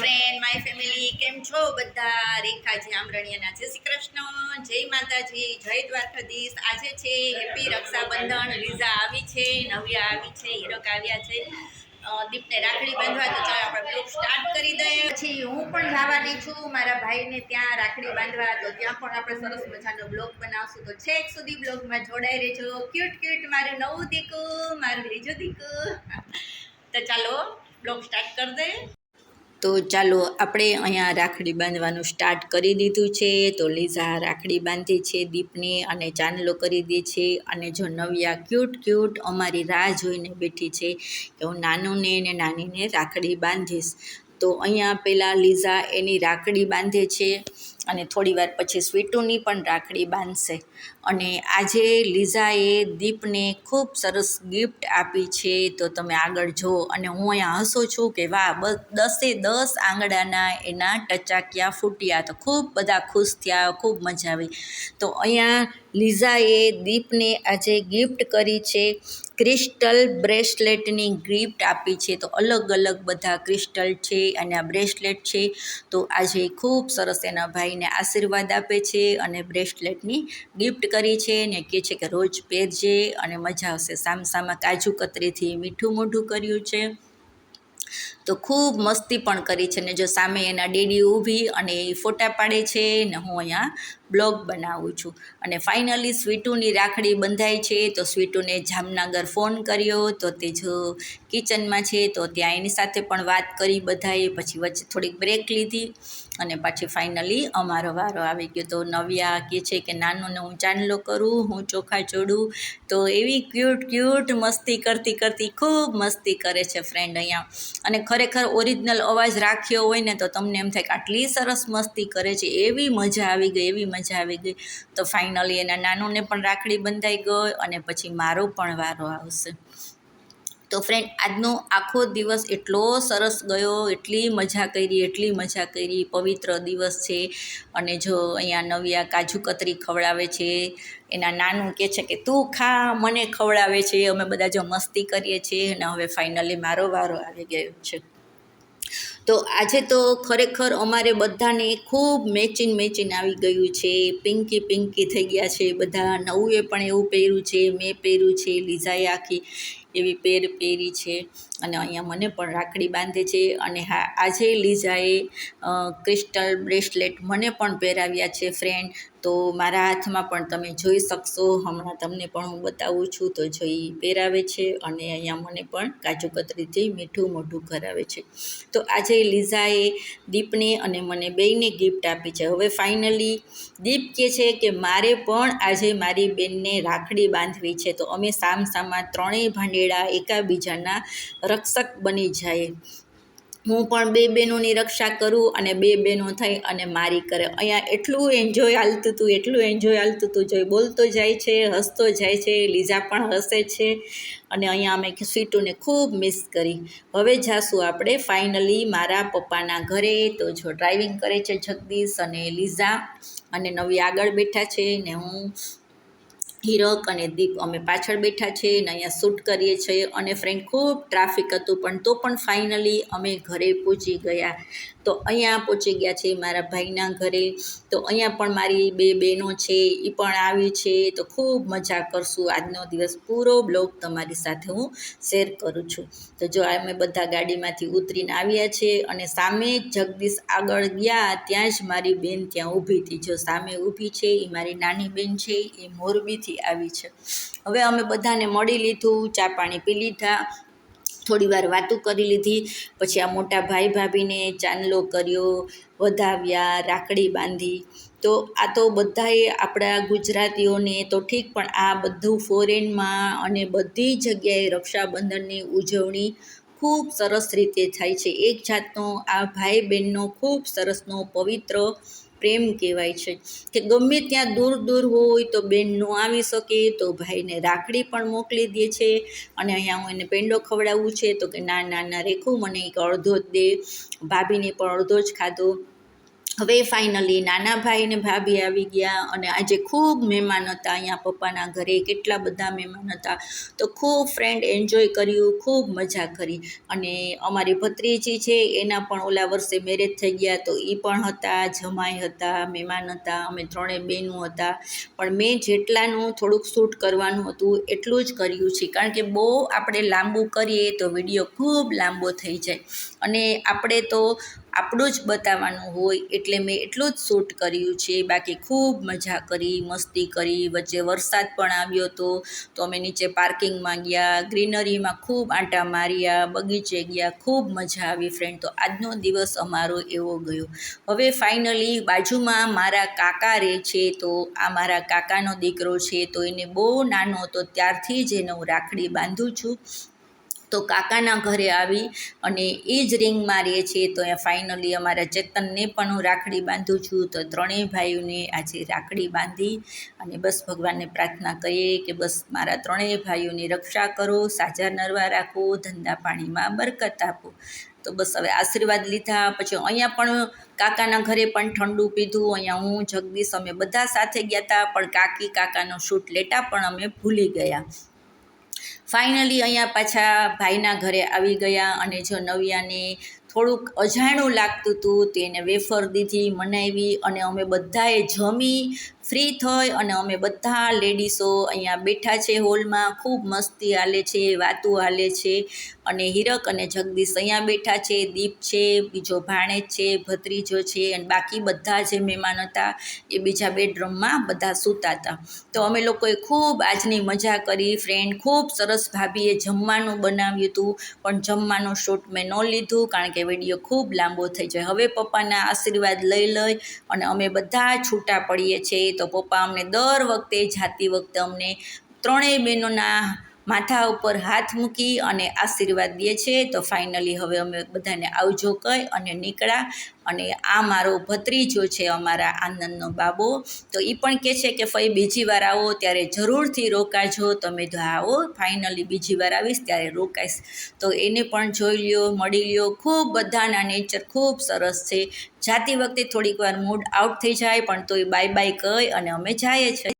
Friend my family કેમ છો બધા? રેખાજી આમરણિયાના. જય શ્રી કૃષ્ણ, જય માતાજી, જય દ્વારકાધીશ. આજે છે હેપી રક્ષાબંધન લીઝા આવી છે, નવ્યા આવી છે, હીરક આવ્યા છે. દીપને રાખડી બાંધવા તો ચાલો આપણે બ્લોગ સ્ટાર્ટ કરી દઈએ. પછી હું પણ જવાની છું, મારા ભાઈને ત્યાં રાખડી બાંધવા. તો ત્યાં પણ આપણે સરસ મજાનો બ્લોગ બનાવશું. તો છેક સુધી બ્લોગમાં જોડાઈ રહેજો. ક્યુટ ક્યુટ મારું નવું દીકું મારું લીજું દીકું તો ચાલો બ્લોગ સ્ટાર્ટ કરી દઈએ. તો ચાલો આપણે અહીંયા રાખડી બાંધવાનું સ્ટાર્ટ કરી દીધું છે. તો લીઝા રાખડી બાંધી છે, દીપની અને ચાંદલો કરી દે છે અને જો નવ્યા ક્યુટ ક્યુટ અમારી રાહ જોઈને બેઠી છે કે હું નાનુંને ને નાનીને રાખડી બાંધીશ. તો અહીંયા પહેલાં લીઝા એની રાખડી બાંધે છે. અને થોડી વાર પછી સ્વીટુની પણ રાખડી બાંધશે. અને આજે લીઝાએ દીપને ખૂબ સરસ ગિફ્ટ આપી છે, તો તમે આગળ જુઓ. અને હું અહીંયા હસું છું કે વાહ, બસ દસે દસ આંગળાના એના ટચાકિયા ફૂટ્યા. તો ખૂબ બધા ખુશ થયા, ખૂબ મજા આવી. તો અહીંયા લીઝાએ દીપને આજે ગિફ્ટ કરી છે. ક્રિસ્ટલ બ્રેસલેટની ગિફ્ટ આપી છે. તો અલગ અલગ બધા ક્રિસ્ટલ છે અને આ બ્રેસલેટ છે. તો આજે ખૂબ સરસ એના ભાઈને આશીર્વાદ આપે છે અને બ્રેસલેટની ગિફ્ટ કરી છે ને કહે છે કે રોજ પહેરજે અને મજા આવશે. સામસામા કાજુ કતરીથી મીઠું મોઢું કર્યું છે. તો ખૂબ મસ્તી પણ કરી છે ને જો સામે એના ડેડી ઊભી અને એ ફોટા પાડે છે ને હું અહીંયા બ્લોગ બનાવું છું. અને ફાઇનલી સ્વીટુની રાખડી બંધાય છે તો સ્વીટુને જામનગર ફોન કર્યો તો તે જો કિચનમાં છે તો ત્યાં એની સાથે પણ વાત કરી બધાએ, પછી વચ્ચે થોડીક બ્રેક લીધી અને પછી ફાઇનલી અમારો વારો આવી ગયો. તો નવ્યા કહે છે કે નાનોને હું ચાંદલો કરું, હું ચોખા ચોડું, તો એવી ક્યુટ ક્યુટ મસ્તી કરતી કરતી ખૂબ મસ્તી કરે છે ફ્રેન્ડ અહીંયા. અને ખરેખર ઓરિજિનલ અવાજ રાખ્યો હોય ને તો તમને એમ થાય કે આટલી સરસ મસ્તી કરે છે, એવી મજા આવી ગઈ, એવી મજા આવી ગઈ. તો ફાઇનલી એના નાનુને પણ રાખડી બંધાઈ ગઈ અને પછી મારો પણ વારો આવશે. તો ફ્રેન્ડ આજનો આખો દિવસ એટલો સરસ ગયો, એટલી મજા કરી, એટલી મજા કરી. પવિત્ર દિવસ છે અને જો અહીંયા નવિયા કાજુ કતરી ખવડાવે છે, એના નાનું કહે છે કે, તું ખા, મને ખવડાવે છે. અમે બધા જો મસ્તી કરીએ છીએ અને હવે ફાઇનલી મારો વારો આવી ગયો છે. તો આજે તો ખરેખર અમારે બધાને ખૂબ મેચિંગ મેચિંગ આવી ગયું છે. પિંકી પિંકી થઈ ગયા છે. બધા નવું એ પણ એવું પહેર્યું છે, મેં પહેર્યું છે, લીઝાએ આખી એવી પેર પહેરી છે અને અહીંયા મને પણ રાખડી બાંધે છે અને હા, આજે લીઝાએ ક્રિસ્ટલ બ્રેસલેટ મને પણ પહેરાવ્યા છે ફ્રેન્ડ. તો મારા હાથમાં પણ તમે જોઈ શકશો. હમણાં તમને પણ હું બતાવું છું તો જોઈ પહેરાવે છે અને અહીંયા મને પણ કાજુ કતરીથી મીઠું મોઢું કરાવે છે. તો આજે લીઝાએ દીપને અને મને બેયને ગિફ્ટ આપી છે. હવે ફાઇનલી દીપ કહે છે કે મારે પણ આજે મારી બેનને રાખડી બાંધવી છે. તો અમે સામસામા ત્રણેય ભાંડેડા એકાબીજાના રક્ષક બની જાય. હું પણ બે બહેનોની રક્ષા કરું અને બે બહેનો થઈ અને મારી કરે. અહીંયા એટલું એન્જોય હાલતું હતું એટલું એન્જોય હાલતું હતું જોઈ બોલતો જાય છે, હસતો જાય છે, લીઝા પણ હસે છે અને અહીંયા અમે સ્વીટુને ખૂબ મિસ કરી. હવે જાશું આપણે ફાઇનલી મારા પપ્પાના ઘરે. તો જો ડ્રાઇવિંગ કરે છે જગદીશ અને લીઝા અને નવી આગળ બેઠા છે ને હું હીરક અને દીપ અમે પાછળ બેઠા છે અને અહીંયા શૂટ કરીએ છીએ. અને ફ્રેન્ડ ખૂબ ટ્રાફિક હતું પણ તો પણ ફાઇનલી અમે ઘરે પહોંચી ગયા. તો અહીંયા પહોંચી ગયા છે મારા ભાઈના ઘરે. તો અહીંયા પણ મારી બે બહેનો છે એ પણ આવી છે. તો ખૂબ મજા કરશું આજનો દિવસ. પૂરો બ્લોગ તમારી સાથે હું શેર કરું છું. તો જો અમે બધા ગાડીમાંથી ઉતરીને આવ્યા છે અને સામે જગદીશ આગળ ગયા, ત્યાં જ મારી બેન ત્યાં ઊભી હતી. જો સામે ઊભી છે એ મારી નાની બેન છે એ મોરબીથી આવી છે. હવે અમે બધાને મળી લીધું, ચા પાણી પી લીધા થોડી વાર વાતું કરી લીધી. પછી આ મોટા ભાઈ ભાભીને ચાંદલો કર્યો, વધાવ્યા, રાખડી બાંધી. તો આ તો બધાએ આપણા ગુજરાતીઓને તો ઠીક, પણ આ બધું ફોરેનમાં અને બધી જગ્યાએ રક્ષાબંધનની ઉજવણી ખૂબ સરસ રીતે થાય છે. એક જાતનો આ ભાઈ બહેનનો ખૂબ સરસનો પવિત્ર પ્રેમ કહેવાય છે કે ગમે ત્યાં દૂર દૂર હોય તો બેન ન આવી શકે, તો ભાઈને રાખડી પણ મોકલી દે છે. અને અહીંયા હું એને પેંડો ખવડાવવું છે તો કે ના ના ના, રેખું મને એક અડધો જ દે. ભાભીને પણ અડધો જ ખાધો. હવે ફાઇનલી નાના ભાઈ ને ભાભી આવી ગયા અને આજે ખૂબ મહેમાન હતા અહીંયા પપ્પાના ઘરે, કેટલા બધા મહેમાન હતા. તો ખૂબ ફ્રેન્ડ એન્જોય કર્યું, ખૂબ મજા કરી. અને અમારી ભત્રીજી છે, એના પણ ઓલા વર્ષે મેરેજ થઈ ગયા તો એ પણ હતા, જમાઈ હતા, મહેમાન હતા, અમે ત્રણેય બહેનો હતા. પણ મેં જેટલાનું થોડુંક શૂટ કરવાનું હતું, એટલું જ કર્યું છે. કારણ કે બહુ આપણે લાંબુ કરીએ તો વીડિયો ખૂબ લાંબો થઈ જાય. અને આપણે તો આપણું જ બતાવવાનું હોય એટલે મેં એટલું જ શૂટ કર્યું છે. બાકી ખૂબ મજા કરી, મસ્તી કરી. વચ્ચે વરસાદ પણ આવ્યો હતો. તો અમે નીચે પાર્કિંગમાં ગયા ગ્રીનરીમાં ખૂબ આંટા માર્યા, બગીચે ગયા, ખૂબ મજા આવી ફ્રેન્ડ તો આજનો દિવસ અમારો એવો ગયો. હવે ફાઇનલી બાજુમાં મારા કાકા રહે છે, તો આ મારા કાકાનો દીકરો છે, તો એને બહુ નાનો હતો. ત્યારથી જ એને રાખડી બાંધું છું. તો કાકાના ઘરે આવી અને એ જ રિંગ મારીએ છીએ તો અહીંયા ફાઇનલી અમારા ચેતનને પણ હું રાખડી બાંધું છું. તો ત્રણેય ભાઈઓને આજે રાખડી બાંધી અને બસ ભગવાનને પ્રાર્થના કરીએ કે બસ મારા ત્રણેય ભાઈઓની રક્ષા કરો, સાજા નરવા રાખો, ધંધા પાણીમાં બરકત આપો. તો બસ હવે આશીર્વાદ લીધા, પછી અહીંયા પણ કાકાના ઘરે પણ ઠંડુ પીધું. અહીંયા હું, જગદીશ, અમે બધા સાથે ગયા હતા પણ કાકી કાકાનો શૂટ લેટા પણ અમે ભૂલી ગયા. ફાઇનલી અહીંયા પાછા ભાઈના ઘરે આવી ગયા અને જો નવ્યાને થોડુંક અજાણું લાગતું હતું તેને વેફર દીધી, મનાવી અને અમે બધાએ જમી, ફ્રી થઈ અને અમે બધા લેડીસો અહીંયા બેઠા છે હોલમાં. ખૂબ મસ્તી હાલે છે, વાતું હાલે છે અને હીરક અને જગદીશ અહીંયા બેઠા છે, દીપ છે, બીજો ભાણેજ છે, ભત્રીજો છે અને બાકી બધા જે મહેમાન હતા એ બીજા બેડરૂમમાં બધા સૂતા હતા. તો અમે લોકોએ ખૂબ આજની મજા કરી ફ્રેન્ડ ખૂબ સરસ ભાભીએ જમવાનું બનાવ્યું હતું, પણ જમવાનું શૂટ મેં ન લીધું કારણ કે વીડિયો ખૂબ લાંબો થઈ જાય. હવે પપ્પાના આશીર્વાદ લઈ લઈ અને અમે બધા છૂટા પડીએ છીએ. તો પપ્પા અમને દર વખતે, જાતી વખતે અમને ત્રણેય બહેનોના માથા ઉપર હાથ મૂકી અને આશીર્વાદ દે છે, તો ફાઇનલી હવે અમે બધાને આવજો કહી અને નીકળ્યા અને આ મારો ભત્રીજો છે, અમારા આનંદનો બાબો. તો એ પણ કહે છે કે ફઈ બીજી વાર આવો, ત્યારે જરૂરથી રોકાજો. તમે તો આવો ફાઇનલી બીજી વાર આવીશ, ત્યારે રોકાઈશ. તો એને પણ જોઈ લ્યો, મળી લ્યો. ખૂબ બધાના નેચર ખૂબ સરસ છે. જાતી વખતે થોડીક વાર મૂડ આઉટ થઈ જાય, પણ તોય બાય બાય કહી અને અમે જઈએ છીએ.